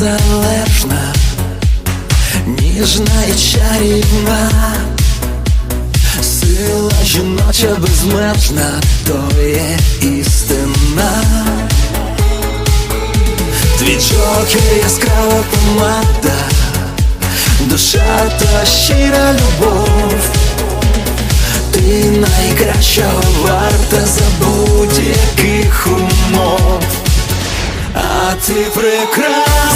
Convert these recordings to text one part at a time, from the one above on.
незалежна, ніжна і чарівна, сила жіноча безмежна, то є істина. Твій джокер яскрава помада, душа та щира любов. Ти найкращого варта за будь-яких умов. А ти прекрасна,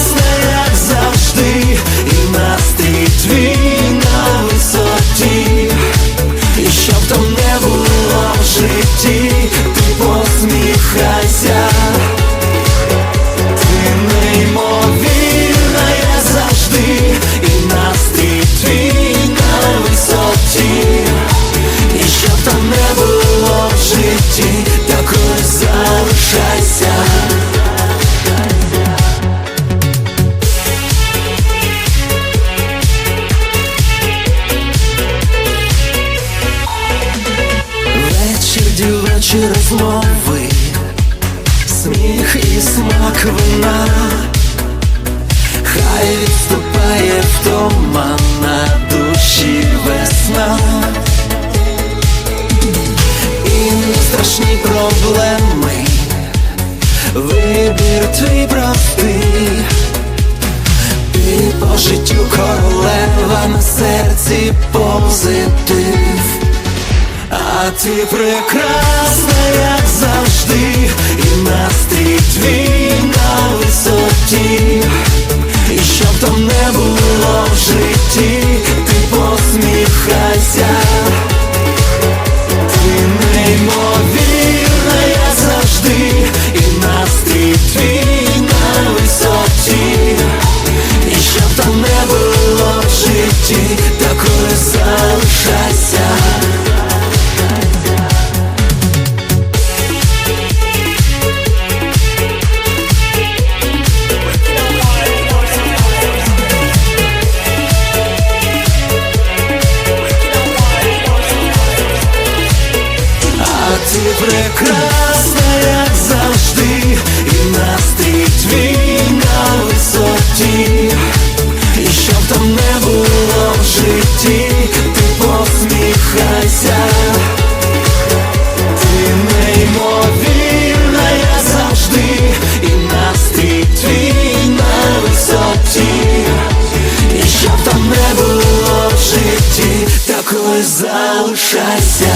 житті, дівочі розмови, сміх і смак вина, хай відступає втома на душі весна. І не страшні проблеми, вибір твій простий. Ти по життю королева на серці позитив. А ти прекрасна, як завжди, і настрій твій на висоті. Прекрасна, як завжди, і настрій твій на висоті. І щоб там не було в житті, ти посміхайся. Ти неймовірна, завжди, і настрій твій на висоті. І щоб там не було в житті, такою залишайся.